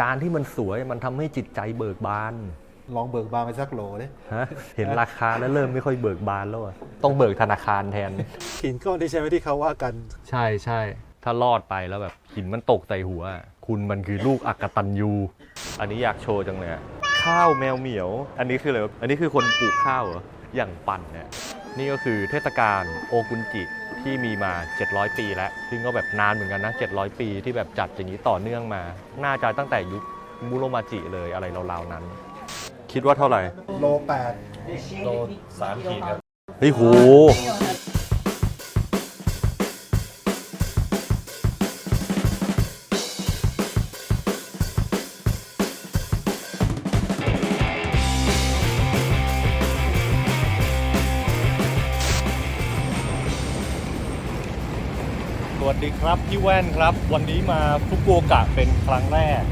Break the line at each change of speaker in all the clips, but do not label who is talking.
จานที่มันสวยมันทำให้จิตใจเบิกบาน
ลองเบิกบานไปสักโหลดิ
ฮะเห็นราคาแล้วเริ่มไม่ค่อยเบิกบานแล้วอะต้องเบิกธนาคารแทน
หินก้อนที่ใช้ไหมที่เขาว่ากัน
ใช่ใช่ถ้ารอดไปแล้วแบบหินมันตกใส่หัวอะคุณมันคือลูกอักตันยู อันนี้อยากโชว์จังเลยอะข้าวแมวเหมียว อันนี้คืออะไรวะอันนี้คือคนปลูกข้าวเหรออย่างปั่นเนี่ย นี่ก็คือเทศกาลโอกุนจิที่มีมา 700 ปีแล้ว ซึ่งก็แบบนานเหมือนกันนะ 700 ปีที่แบบจัดอย่างนี้ต่อเนื่องมา น่าจะตั้งแต่ยุคมุโรมาจิเลยอะไรราวๆนั้น คิดว่าเท่าไหร่
โลแปด
โลสามขีดครับ
เฮ้ยโห ดีครับพี่แว่นครับ วันนี้มาฟุกุโอกะเป็นครั้งแรก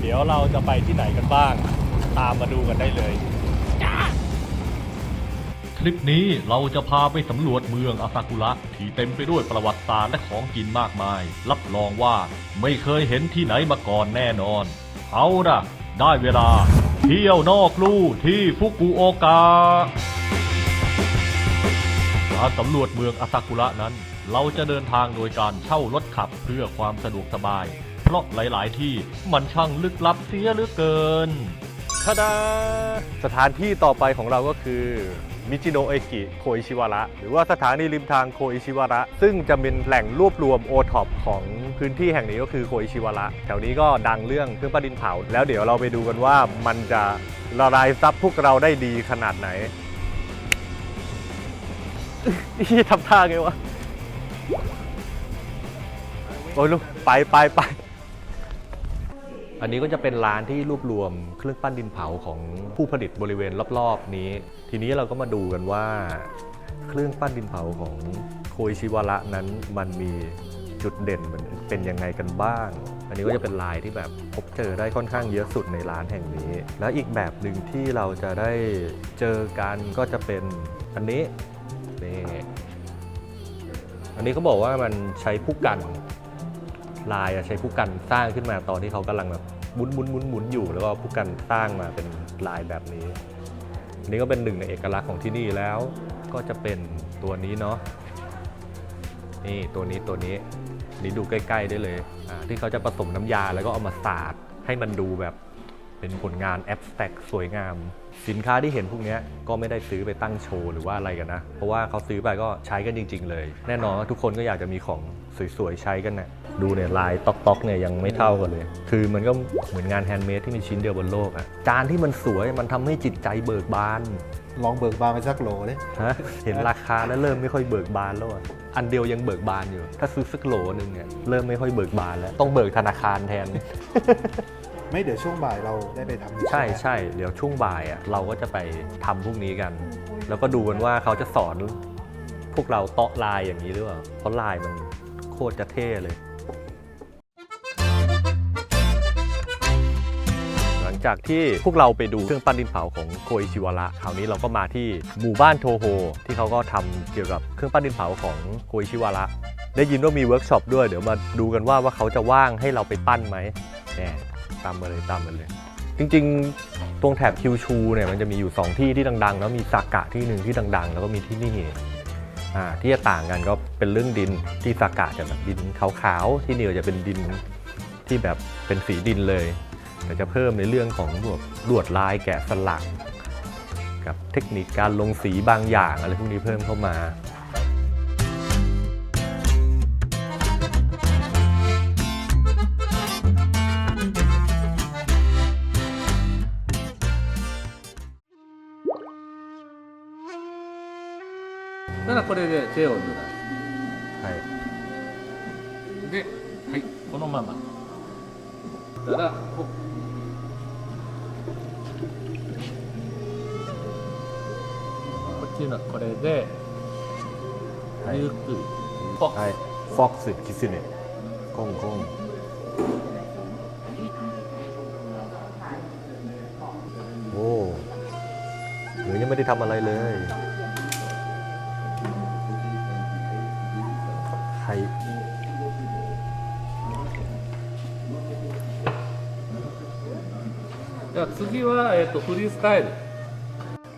เดี๋ยวเราจะไปที่ไหนกันบ้าง ตามมาดูกันได้เลย
ทริปนี้เราจะพาไปสำรวจเมืองอาซากุระที่เต็มไปด้วยประวัติศาสตร์และของกินมากมาย รับรองว่าไม่เคยเห็นที่ไหนมาก่อนแน่นอน เอาล่ะได้เวลา เที่ยวนอกลู่ที่ฟุกุโอกะการสำรวจเมืองอาซากุระนั้น เราจะเดินทางโดยการเช่ารถขับเพื่อความสะดวกสบาย เพราะหลาย ๆ ที่มันช่างลึกลับเสียเหลือเกิน
ทาดา สถานที่ต่อไปของเราก็คือมิจิโนะเอกิโคอิชิวาระหรือว่าสถานีริมทางโคอิชิวาระซึ่งจะเป็นแหล่งรวบรวมโอท็อปของพื้นที่แห่งนี้ก็คือโคอิชิวาระแถวนี้ก็ดังเรื่องเครื่องประดินเผา แล้วเดี๋ยวเราไปดูกันว่ามันจะละลายซับพวกเราได้ดีขนาดไหนนี่ทำท่าไงวะ โอ้ยลูกไปไปไปอันนี้ก็จะเป็นร้านที่รวบรวมเครื่องปั้นดินเผาของผู้ผลิตบริเวณรอบๆนี้ ทีนี้เราก็มาดูกันว่า เครื่องปั้นดินเผาของโคอิชิวระนั้นมันมีจุดเด่นมันเป็นยังไงกันบ้าง อันนี้ก็จะเป็นลายที่แบบพบเจอได้ค่อนข้างเยอะสุดในร้านแห่งนี้ แล้วอีกแบบหนึ่งที่เราจะได้เจอกันก็จะเป็นอันนี้นี่ อันนี้เขาบอกว่ามันใช้ผู้กันลายใช้ผู้กันสร้างขึ้นมาตอนที่เขากำลังแบบบุนบุนบุนบุนอยู่ แล้วก็ผู้กันสร้างมาเป็นลายแบบนี้อันนี้ก็เป็นหนึ่งในเอกลักษณ์ของที่นี่แล้วก็จะเป็นตัวนี้เนาะนี่ตัวนี้ตัวนี้นี่ดูใกล้ๆได้เลยที่เขาจะผสมน้ำยาแล้วก็เอามาสาดให้มันดูแบบเป็นผลงานแอบสแต็กสวยงาม สินค้าที่เห็นพวกเนี้ยก็ไม่ได้ซื้อไปตั้งโชว์หรือว่าอะไรกันนะ เพราะว่าเขาซื้อไปก็ใช้กันจริง ๆ เลย แน่นอนว่าทุกคนก็อยากจะมีของสวยๆใช้กันนะ่ะดูเนี่ยลายต๊อกๆเนี่ยยังไม่เท่ากันเลย คือมันก็เหมือนงานแฮนด์เมดที่มีชิ้นเดียวบนโลกอะจานที่มันสวยมันทำให้จิตใจเบิกบาน
ลองเบิกบานไปสักโหลดิ
ฮะเห็นราคาแล้วเริ่มไม่ค่อยเบิกบานแล้วอะอันเดียวยังเบิกบานอยู่ ถ้าซื้อสักโหลหนึ่งเนี่ยเริ่มไม่ค่อยเบิกบานแล้ว ต้องเบิกธนาคารแทน
ไม่เดี๋ยวช่วงบ่ายเราได้ไปทำ
ใช่ใช่เดี๋ยวช่วงบ่ายอะเราก็จะไปทำพวกนี้กัน แล้วก็ดูกันว่าเขาจะสอนพวกเราเตาะลายอย่างนี้หรือเปล่าเพราะลายมันโคตรจะเท่เลย หลังจากที่พวกเราไปดูเครื่องปั้นดินเผาของโคอิชิวาระคราวนี้เราก็มาที่หมู่บ้านโทโฮที่เขาก็ทำเกี่ยวกับเครื่องปั้นดินเผาของโคอิชิวาระได้ยินว่ามีเวิร์กช็อปด้วยเดี๋ยวมาดูกันว่าว่าเขาจะว่างให้เราไปปั้นไหมแหม ตามมาเลยตามมาเลย จริงๆ ตรงแถบคิวชูเนี่ยมันจะมีอยู่ 2 ที่ที่ดังๆ แล้วมีซากะที่หนึ่งที่ดัง ๆ แล้วก็มีที่นี่อ่าที่จะต่างกันก็เป็นเรื่องดินที่ซากะจะแบบดินขาวๆที่นี่จะเป็นดินที่แบบเป็นสีดินเลย แต่จะเพิ่มในเรื่องของพวกลวดลายแกะสลักกับเทคนิคการลงสีบางอย่างอะไรพวกนี้เพิ่มเข้ามา
たらこれで手を濡ら
はい
すで、はい、このままたらここっちのこれで
はい
ゆっくりポッ
はいフォックスキスネコンコンโอ้หนูยังไม่ได้ทำอะไรเลย はい
じゃあ次は、えっとフリースタイル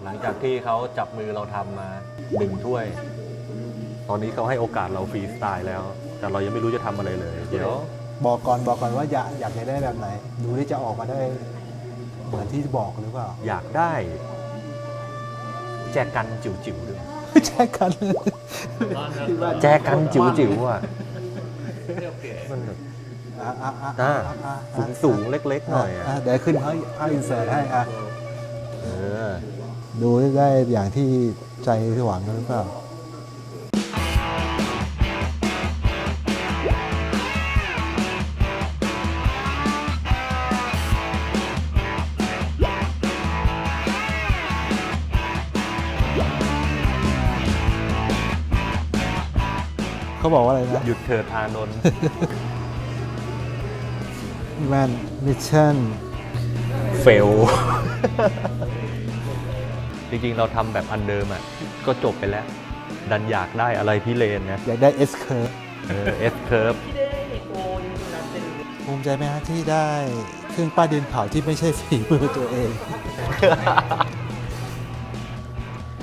หลังจากที่เขาจับมือเราทำมาหนึ่งถ้วย ตอนนี้เขาให้โอกาสเราฟรีสไตล์แล้ว แต่เรายังไม่รู้จะทำอะไรเลย เดี๋ยว
บอกก่อนบอกก่อนว่าอยากอยากจะได้แบบไหน ดูที่จะออกมาได้ เหมือนที่บอกหรือเปล่า
อยากได้ แจกันจิ๋วๆด้วย
แช่กันที่บ้าน
แจกันจิ๋วๆอะมันแบบ
อะอะอะ
อ่า
อะอะ
สูงสูงๆเล็กๆหน่อยอะะ
เดี๋ยวขึ้นให้ภาพอินเสิร์ตให้อะ
เออ
ดูได้อย่างที่ใจหวังหรือเปล่า เขาบอกว่าอะไรนะ
หยุดเถิดอานนท์
แมนมิชชั่น
เฟล จริงๆ เราทำแบบอันเดิมอะ ก็จบไปแล้ว ดันอยากได้อะไรพี่เลนนะ
อยากได้ S curve
เออ S curve
ภูมิใจไหมฮะที่ได้เครื่องป้ายดินเผาที่ไม่ใช่ฝีมือตัวเอง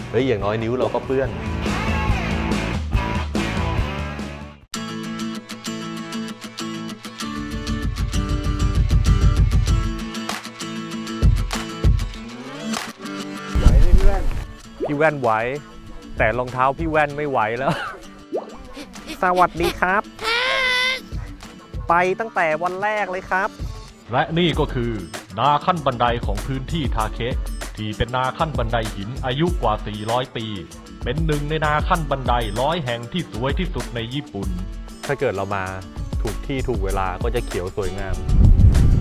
เฮ้ย อย่างน้อยนิ้วเราก็เปื้อน
พี่
แว่นไหว แต่รองเท้าพี่แว่นไม่ไหวแล้ว สวัสดีครับ ไปตั้งแต่วันแรกเลยครับ
และนี่ก็คือ นาขั้นบันไดของพื้นที่ทาเคะที่เป็นนาขั้นบันไดหินอายุกว่า 400 ปี เป็นหนึ่งในนาขั้นบันไดร้อยแห่งที่สวยที่สุดในญี่ปุ่น
ถ้าเกิดเรามาถูกที่ถูกเวลาก็จะเขียวสวยงาม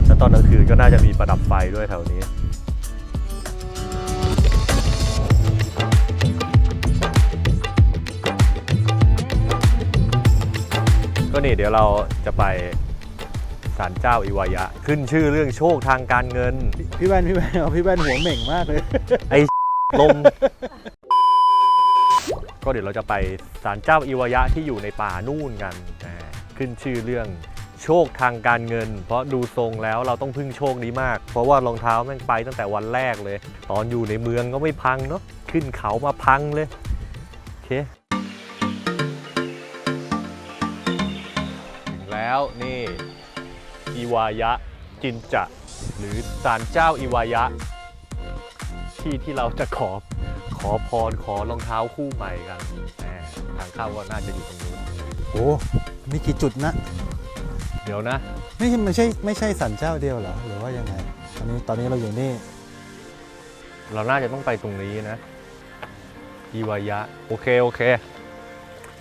แล้วตอนกลางคืนก็น่าจะมีประดับไฟด้วยแถวนี้ ก็นี่เดี๋ยวเราจะไปศาลเจ้าอิวายะ ขึ้นชื่อเรื่องโชคทางการเงิน
พี่แว่นพี่แว่นเอาพี่แว่นหัวเหม่งมากเลย
ไอ้ ลม ก็เดี๋ยวเราจะไปศาลเจ้าอิวายะที่อยู่ในป่านู่นกันอ่าขึ้นชื่อเรื่องโชคทางการเงิน เพราะดูทรงแล้วเราต้องพึ่งโชคนี้มาก เพราะว่ารองเท้าแม่งไปตั้งแต่วันแรกเลย ตอนอยู่ในเมืองก็ไม่พังเนาะขึ้นเขามาพังเลยโอเค แล้วนี่อิวายะจินจะหรือศาลเจ้าอิวายะ ที่ที่เราจะขอขอพรขอรองเท้าคู่ใหม่กันแหมทางเข้าก็น่าจะอยู่ตรงนี้
โอ้มีกี่จุดนะ
เดี๋ยวนะ
ไม่ใช่ไม่ใช่ไม่ใช่สันเจ้าเดียวเหรอหรือว่ายังไงตอนนี้ตอนนี้เราอยู่นี่
เราน่าจะต้องไปตรงนี้นะอิวายะ โอเค โอเค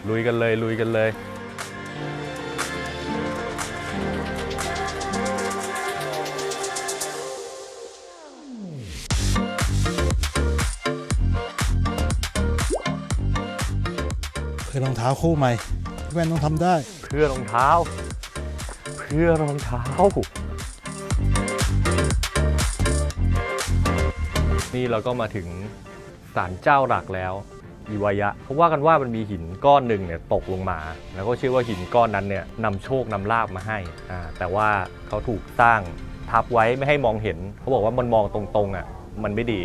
ลุยกันเลย ลุยกันเลย
ท้าคู่ใหม่พี่แว่นต้องทำได้
เพื่อรองเท้า เพื่อรองเท้า นี่เราก็มาถึงศาลเจ้าหลักแล้วอิวายะเพราะว่ากันว่ามันมีหินก้อนหนึ่งเนี่ยตกลงมา แล้วก็เชื่อว่าหินก้อนนั้นเนี่ยนำโชคนำลาบมาให้อ่าแต่ว่าเขาถูกสร้างทับไว้ไม่ให้มองเห็น เขาบอกว่ามันมองตรงๆอะมันไม่ดี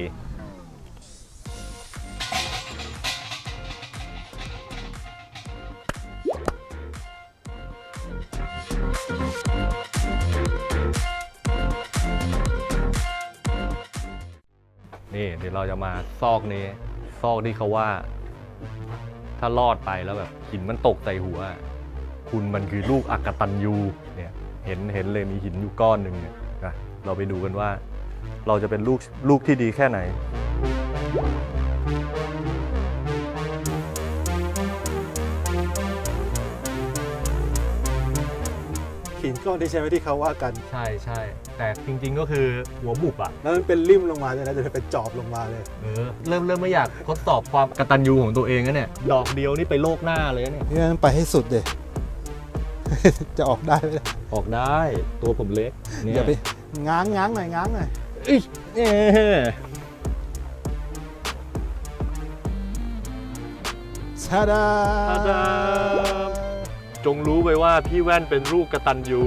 ยวเราจะมาซอกนี้ ซอกที่เขาว่า ถ้ารอดไปแล้วแบบหินมันตกใส่หัว คุณมันคือลูกอักตันยูเนี่ยเห็นเห็นเลยมีหินอยู่ก้อนหนึ่งเนี่ยนะเราไปดูกันว่า เราจะเป็นลูกลูกที่ดีแค่ไหน
หินก้อนที่ใช้ไว้ที่เขาว่ากัน
ใช่ใช่แต่จริง ๆ ก็คือหัวบุบอะ
แล้วมันเป็นริมลงมาเลยนะจะเป็นจอบลงมาเลย
เออเริ่มเริ่มไม่อยากทดสอบความกตัญญูของตัวเองแล้วเนี่ย ดอกเดียวนี่ไปโลกหน้าเลยนะเนี่ย
พี่แว่นไปให้สุดเดจะออกได้ไหม
ออกได้ตัวผมเล็กเนี่ย
อย่าไปง้างง้างหน่อยง้างหน่อย
อิ๊ยเอ๊ะ
ชาดา
ทาดา จงรู้ไปว่าพี่แว่นเป็นลูกกตันยู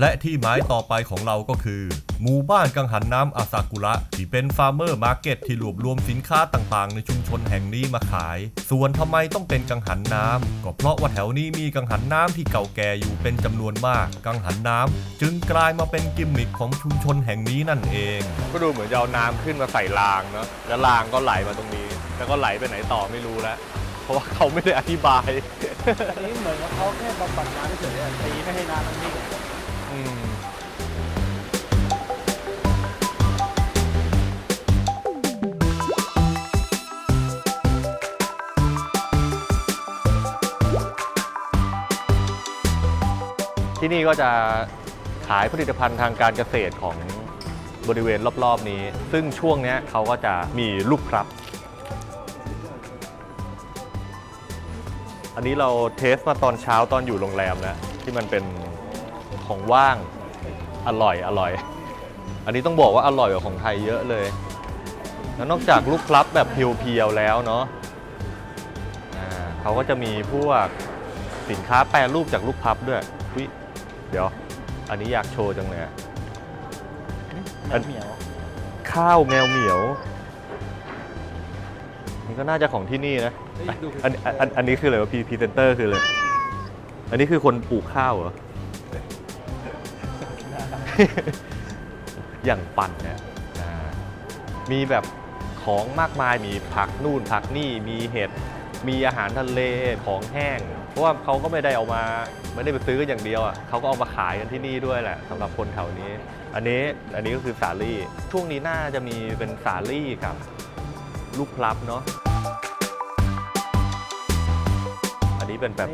และที่หมายต่อไปของเราก็คือ หมู่บ้านกังหันน้ำอาซากุระ ที่เป็นฟาร์มเมอร์มาร์เก็ตที่รวบรวมสินค้าต่างๆ ในชุมชนแห่งนี้มาขาย ส่วนทำไมต้องเป็นกังหันน้ำก็เพราะว่าแถวนี้มีกังหันน้ำที่เก่าแก่อยู่เป็นจำนวนมาก กังหันน้ำจึงกลายมาเป็นกิมมิคของชุมชนแห่งนี้นั่นเอง
ก็ดูเหมือนจะเอาน้ำขึ้นมาใส่รางเนาะแล้วรางก็ไหลมาตรงนี้ แล้วก็ไหลไปไหนต่อไม่รู้แล้วเพราะว่าเขาไม่ได้อธิบาย
อันนี้เหมือนว่าเขาแค่บำบัดน้ำเฉยๆตีไม่ให้น้ำมันนิ่ง
ที่นี่ก็จะขายผลิตภัณฑ์ทางการเกษตรของบริเวณรอบๆนี้ ซึ่งช่วงนี้เขาก็จะมีลูกครับ อันนี้เราเทสมาตอนเช้าตอนอยู่โรงแรมนะที่มันเป็นของว่างอร่อยอร่อย อันนี้ต้องบอกว่าอร่อยกว่าของไทยเยอะเลย แล้วนอกจากลูกครับแบบเพียวๆแล้วเนาะเขาก็จะมีพวกสินค้าแปรรูปจากลูกพับด้วย เดี๋ยว อันนี้อยากโชว์จังเลยอะอัน
เหนียว
ข้าวแมวเหมียว นี่ก็น่าจะของที่นี่นะอันอันอันอันนี้คืออะไรวะพีพีเซนเตอร์คืออะไร อันนี้คือคนปลูกข้าวเหรอ อย่างปั่นเนี่ยอ่ามีแบบของมากมายมีผักนู่นผักนี่มีเห็ด มีอาหารทะเลของแห้งเพ ราะว่าเขาก็ไม่ได้เอามาไม่ได้ไปซื้อกันอย่างเดียวอะเขาก็เอามาขายกันที่นี่ด้วยแหละสำหรับคนแถวนี้ อันนี้อันนี้ก็คือสาลี่ ช่วงนี้น่าจะมีเป็นสาลี่กับลูกพลับเนาะอันนี้เป็นแบบ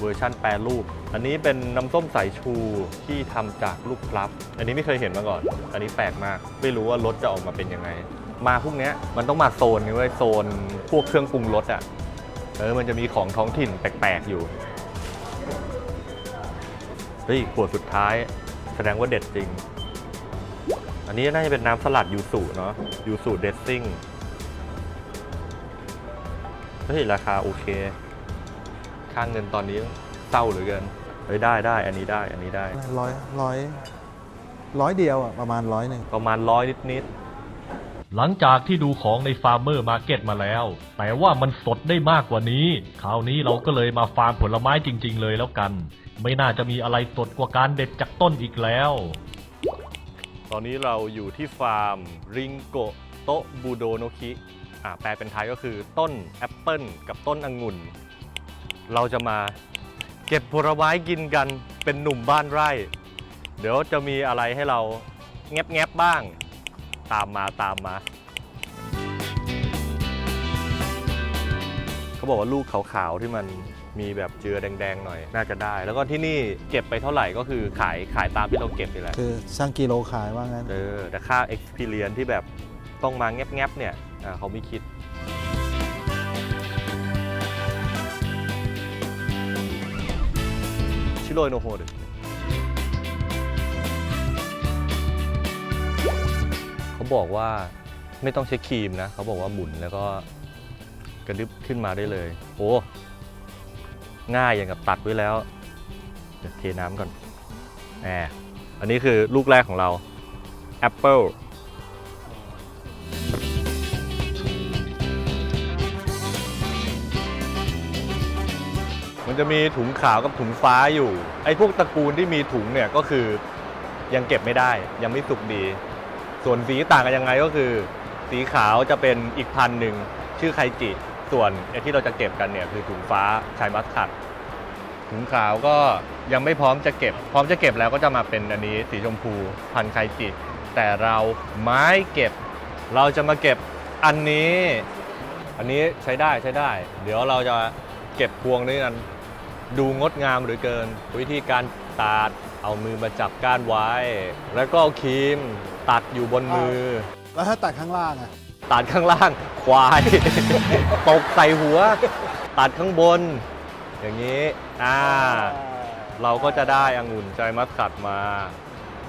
เวอร์ชั่นแปรรูป อันนี้เป็นน้ำส้มสายชูที่ทำจากลูกพลับ อันนี้ไม่เคยเห็นมาก่อน อันนี้แปลกมาก ไม่รู้ว่ารสจะออกมาเป็นยังไง มาพวกนี้มันต้องมาโซนนี้ไว้ยโซนพวกเครื่องปรุงรสอะ เออ มันจะมีของท้องถิ่นแปลกๆอยู่ เฮ้ย ขวดสุดท้าย แสดงว่าเด็ดจริง อันนี้น่าจะเป็นน้ำสลัดยูสุเนาะ ยูสุเดซซิ่ง เฮ้ย ราคาโอเค ค่างเงินตอนนี้เศร้าเหลือเกิน เฮ้ย ได้ได้ อันนี้ได้ อันนี้ได้
ร้อยร้อยร้อยเดียวอะ ประมาณร้อยหนึ่ง
ประมาณร้อยนิด
หลังจากที่ดูของในฟาร์มเมอร์มาร์เก็ตมาแล้ว แต่ว่ามันสดได้มากกว่านี้ คราวนี้เราก็เลยมาฟาร์มผลไม้จริง ๆ เลยแล้วกัน ไม่น่าจะมีอะไรสดกว่าการเด็ดจากต้นอีกแล้ว
ตอนนี้เราอยู่ที่ฟาร์มริงโกโตบูโดโนคิแปลเป็นไทยก็คือต้นแอปเปิลกับต้นองุ่น เราจะมาเก็บผลไม้กินกันเป็นหนุ่มบ้านไร่ เดี๋ยวจะมีอะไรให้เราแงบๆบ้าง ตามมาตามมา เขาบอกว่าลูกขาวๆที่มันมีแบบเจือแดงๆหน่อยน่าจะได้ แล้วก็ที่นี่เก็บไปเท่าไหร่ก็คือขายขายตามที่เราเก็บนี่แหละ
คือช่างกิโลขายว่างั้น
เออแต่ค่า experience ที่แบบต้องมาแงบๆเนี่ยอ่าเขาไม่คิดชิโรยโนโฮด บอกว่าไม่ต้องใช้ครีมนะ เขาบอกว่าหมุนแล้วก็กระดึบขึ้นมาได้เลย โอ้ง่ายอย่างกับตัดไว้แล้วเดี๋ยวเทน้ำก่อนแหมอันนี้คือลูกแรกของเรา Apple มันจะมีถุงขาวกับถุงฟ้าอยู่ ไอ้พวกตระกูลที่มีถุงเนี่ยก็คือยังเก็บไม่ได้ยังไม่สุกดี ส่วนสีต่างกันยังไงก็คือ สีขาวจะเป็นอีกพันหนึ่งชื่อไคจิ ส่วนไอ้ที่เราจะเก็บกันเนี่ยคือถุงฟ้าชายมัสคัดถุงขาวก็ยังไม่พร้อมจะเก็บ พร้อมจะเก็บแล้วก็จะมาเป็นอันนี้สีชมพูพันไคจิ แต่เราไม่เก็บ เราจะมาเก็บอันนี้ อันนี้ใช้ได้ใช้ได้ เดี๋ยวเราจะเก็บพวงนี้กัน ดูงดงามเหรือเกิน วิธีการตัด เอามือมาจับก้านไว้ แล้วก็เอาครีมตัดอยู่บนมือ
แล้วถ้าตัดข้างล่างอะ
ตัดข้างล่างควาย ตกใส่หัว ตัดข้างบน อย่างนี้ อ่า เราก็จะได้องุ่นใจมัสกัดมา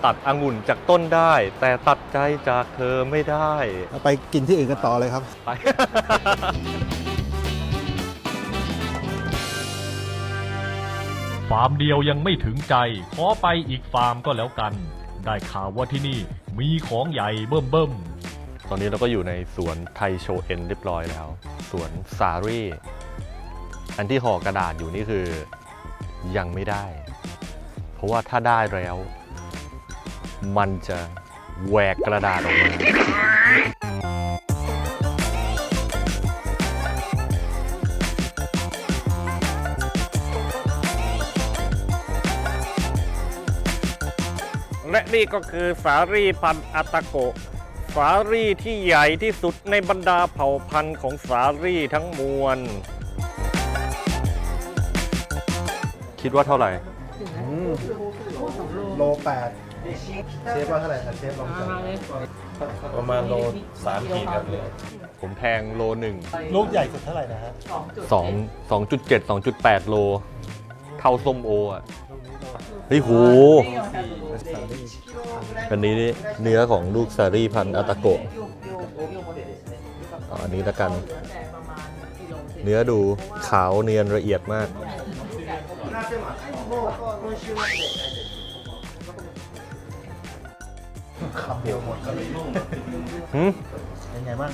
ตัดองุ่นจากต้นได้ แต่ตัดใจจากเธอไม่ได้
เอาไปกินที่อื่นกันต่อเลยครับ
ไป
ฟาร์มเดียวยังไม่ถึงใจ ขอไปอีกฟาร์มก็แล้วกัน ได้ข่าวว่าที่นี่มีของใหญ่เบิ่มเบิ่มๆ
ตอนนี้เราก็อยู่ในสวนไทโชเอ็นเรียบร้อยแล้ว สวนซารี่ อันที่ห่อกระดาษอยู่นี่คือยังไม่ได้ เพราะว่าถ้าได้แล้ว มันจะแหวกกระดาษออกมา
นี่ก็คือสารีพันธุ์อัตโกะสารีที่ใหญ่ที่สุดในบรรดาเผ่าพันธุ์ของสารีทั้งมวล
คิดว่าเท่าไหร่
โลแปดเชฟว่าเท่าไหร่ครับเชฟลองจับ
ประมาณโลสามขีดครับ
ผมแทงโลหนึ่ง
ลูกใหญ่สุดเท่าไหร่นะฮะ
สองสองจุดเจ็ดสองจุดแปดโล เท่าส้มโออะ เฮ้ยโหอันนี้นี่เนื้อของลูกซารี่พันธุ์อาตาโกะเอาอันนี้ละกัน เนื้อดูขาวเนียนละเอียดมาก
คำเดียวหมดเลย
หืม
เป็นไงบ้าง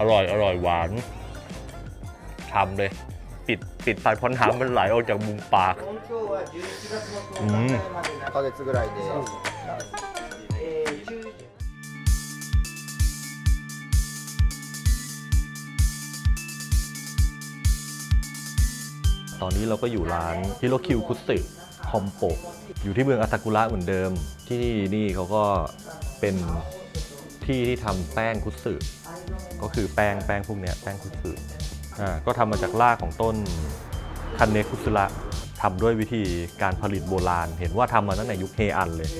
อร่อย อร่อยหวานทำเลย ปิด ปิดไฟพอนน้ำมันไหลออกจากมุมปาก อืม
1ヶ月ぐらいで、
ตอนนี้เราก็อยู่ร้านฮิโรคิวคุสึคอมโปะอยู่ที่เมืองอาซากุระเหมือนเดิม ที่นี่นี่เขาก็เป็นที่ที่ทำแป้งคุสึก็คือแป้งแป้งพวกเนี้ยแป้งคุสึ อ่าก็ทำมาจากรากของต้นคันเนคุสุระทำด้วยวิธีการผลิตโบราณ เห็นว่าทำมาตั้งแต่ยุคเฮอันเลย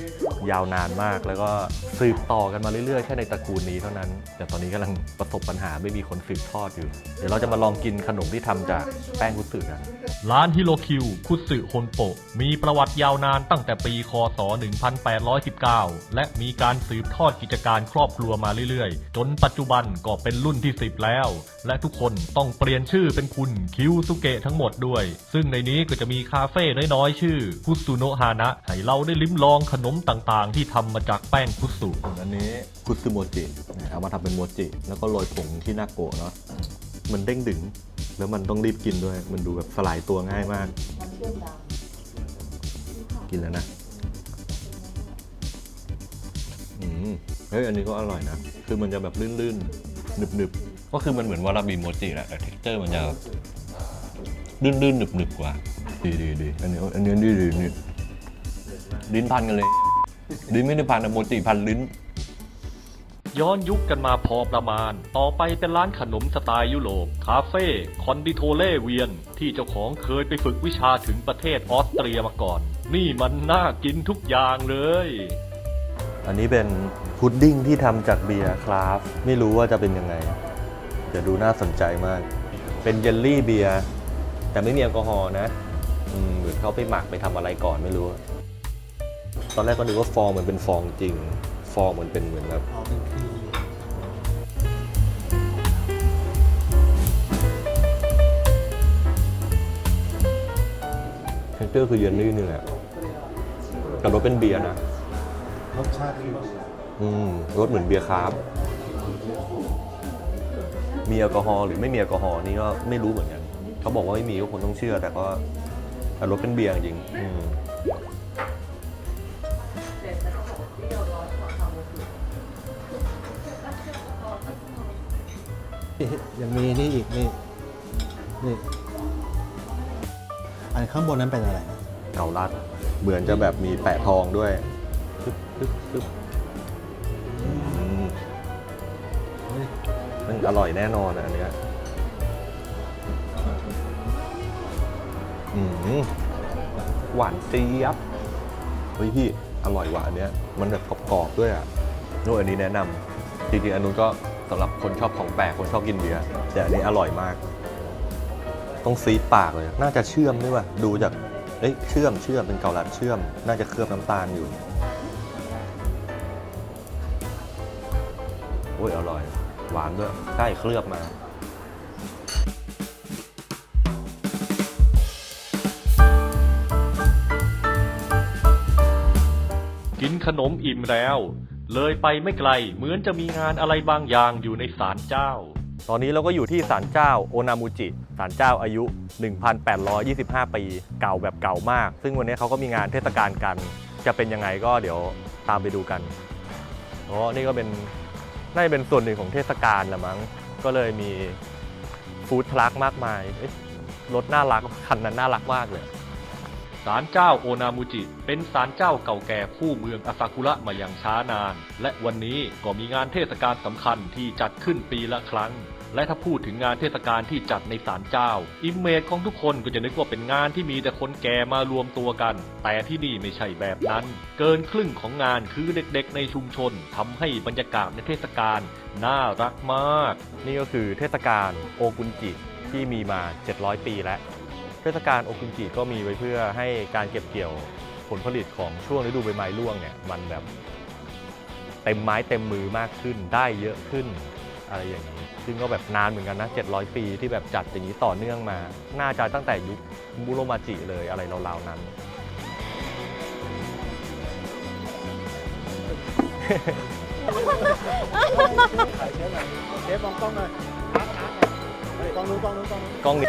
ยาวนานมาก แล้วก็สืบต่อกันมาเรื่อยๆ แค่ในตระกูลนี้เท่านั้น แต่ตอนนี้กำลังประสบปัญหาไม่มีคนสืบทอดอยู่ เดี๋ยวเราจะมาลองกินขนมที่ทำจากแป้งคุสึกัน
ร้านฮิโรคิว คุสึฮนโปะมีประวัติยาวนานตั้งแต่ปี คศ 1819 และมีการสืบทอดกิจการครอบครัวมาเรื่อยๆ จนปัจจุบันก็เป็นรุ่นที่ 10 แล้ว และทุกคนต้องเปลี่ยนชื่อเป็นคุณคิวสุเกะทั้งหมดด้วย ซึ่งในนี้ก็จะมีคาเฟ่น้อยๆ ชื่อคุสุโนะฮานะให้เราได้ลิ้มลองขนมต่างๆที่ทำมาจากแป้งคุสุ
อันนี้คุซึโมจิเอามาทำเป็นโมจิ แล้วก็โรยผงที่นาโกะเนาะมันเด้งดึง แล้วมันต้องรีบกินด้วย มันดูแบบสลายตัวง่ายมากกินแล้วนะอืมเฮ้ยอันนี้ก็อร่อยนะ คือมันจะแบบลื่นๆหนึบๆ ก็คือมันเหมือนวาราบิโมจิแหละแต่เท็กเจอร์มันจะลื่นๆหนึบๆกว่า ดีดีดีอันนี้อันนี้ดีดีนี่ลิ้นพันกันเลย ลิ้นไม่ได้พันอะโมจิพันลิ้น
ย้อนยุคกันมาพอประมาณ ต่อไปเป็นร้านขนมสไตล์ยุโรป คาเฟ่ คอนดิโทเล่เวียน ที่เจ้าของเคยไปฝึกวิชาถึงประเทศออสเตรียมาก่อน นี่มันน่ากินทุกอย่างเลย
อันนี้เป็นพุดดิ้งที่ทำจากเบียร์คราฟต์ไม่รู้ว่าจะเป็นยังไงเดี๋ยวดูน่าสนใจมาก เป็นเยลลี่เบียร์แต่ไม่มีแอลกอฮอล์นะ อืมเหมือนเขาไปหมักไปทำอะไรก่อนไม่รู้ ตอนแรกก็นึกว่าฟองเหมันเป็นฟองจริง ฟองเหมันเป็นเหมือนแบบ
เอาเป็นที
เทคเจอร์คือเยลลี่นี่แหละแต่รสเป็นเบียร์นะ
รสชาติ
อืมรสเหมือนเบียร์คราฟมีแอลกอฮอล์หรือไม่มีแอลกอฮอล์นี่ก็ไม่รู้เหมือนกัน เขาบอกว่าไม่มีก็คงต้องเชื่อ แต่ก็แต่รสเป็นเบียร์จริงอืม
ยังมีนี่อีกนี่นี่อันข้างบนนั้นเป็นอะไร
เกาลัด เหมือนจะแบบมีแปะทองด้วยปึ๊บปึ๊บปึ๊บอืมมันอร่อยแน่นอนอะอันเนี้ยอืมหวานเจี๊ยบเฮ้ยพี่อร่อยหวานเนี้ย มันแบบกรอบๆด้วยอะนู่นอันนี้แนะนำจริงๆอันนู้นก็ สำหรับคนชอบของแปลกคนชอบกินเบียร์แต่อันนี้อร่อยมาก ต้องซีดปากเลย น่าจะเชื่อมด้วยว่ะดูจากเอ้ยเชื่อมเชื่อมเป็นเกาลัดเชื่อม น่าจะเคลือบน้ำตาลอยู่โอ้ยอร่อย หวานด้วยใกล้เคลือบมากิน
ขนมอิ่มแล้ว เลยไปไม่ไกลเหมือนจะมีงานอะไรบางอย่างอยู่ในศาลเจ้า
ตอนนี้เราก็อยู่ที่ศาลเจ้าโอนามูจิศาลเจ้าอายุ 1,825 ปี เก่าแบบเก่ามาก ซึ่งวันนี้เขาก็มีงานเทศกาลกัน จะเป็นยังไงก็เดี๋ยวตามไปดูกันอ๋อนี่ก็เป็นน่าจะเป็นส่วนหนึ่งของเทศกาลละมั้ง ก็เลยมีฟู้ดทรัคมากมายรถน่ารักคันนั้นน่ารักมากเลย
ศาลเจ้าโอนามูจิ เป็นศาลเจ้าเก่าแก่คู่เมืองอาซากุระมาอย่างช้านาน และวันนี้ก็มีงานเทศกาลสำคัญที่จัดขึ้นปีละครั้ง และถ้าพูดถึงงานเทศกาลที่จัดในศาลเจ้า อิมเมจของทุกคนก็จะนึกว่าเป็นงานที่มีแต่คนแก่มารวมตัวกัน แต่ที่นี่ไม่ใช่แบบนั้น เกินครึ่งของงานคือเด็กๆในชุมชนทำให้บรรยากาศในเทศกาลน่ารักมาก
นี่ก็คือเทศกาลโอกุนจิที่มีมา 700 ปีแล้ว เทศกาลโอกุนจิก็มีไว้เพื่อให้การเก็บเกี่ยวผลผลิตของช่วงฤดูใบไม้ร่วงเนี่ยมันแบบเต็มไม้เต็มมือมากขึ้นได้เยอะขึ้นอะไรอย่างนี้ ซึ่งก็แบบนานเหมือนกันนะ 700 ปีที่แบบจัดอย่างนี้ต่อเนื่องมา น่าจะตั้งแต่ยุคบุโรมาจิเลยอะไรราวๆนั้น
ถ่ายเชฟหน่อยเชฟมองกล้องหน่อยเฮ้ยกล้องนู้นกล้องนู้นกล้องนู้น
กล้องนี้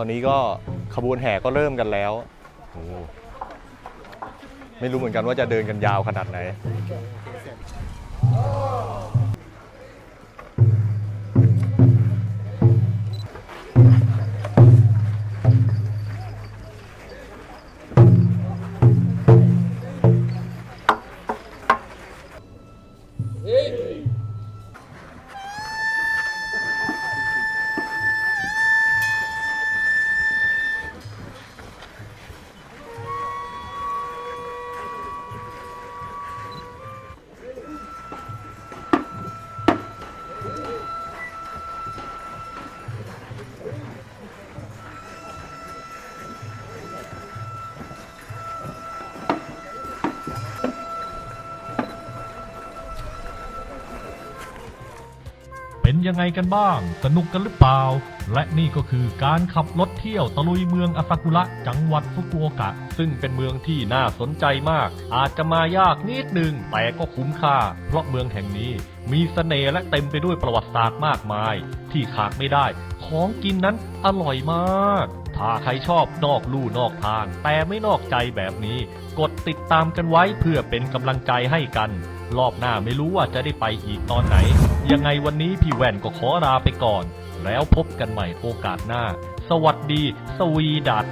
ตอนนี้ก็ขบวนแห่ก็เริ่มกันแล้ว ไม่รู้เหมือนกันว่าจะเดินกันยาวขนาดไห
น ยังไงกันบ้าง สนุกกันหรือเปล่า และนี่ก็คือการขับรถเที่ยวตะลุยเมืองอาซากุระจังหวัดฟุกุโอกะ ซึ่งเป็นเมืองที่น่าสนใจมาก อาจจะมายากนิดหนึ่งแต่ก็คุ้มค่า เพราะเมืองแห่งนี้มีเสน่ห์และเต็มไปด้วยประวัติศาสตร์มากมาย ที่ขาดไม่ได้ ของกินนั้นอร่อยมาก ถ้าใครชอบนอกลู่นอกทาง แต่ไม่นอกใจแบบนี้ กดติดตามกันไว้เพื่อเป็นกำลังใจให้กัน รอบหน้าไม่รู้ว่าจะได้ไปอีกตอนไหน ยังไงวันนี้พี่แว่นก็ขอลาไปก่อน แล้วพบกันใหม่โอกาสหน้า สวัสดี สวีดัต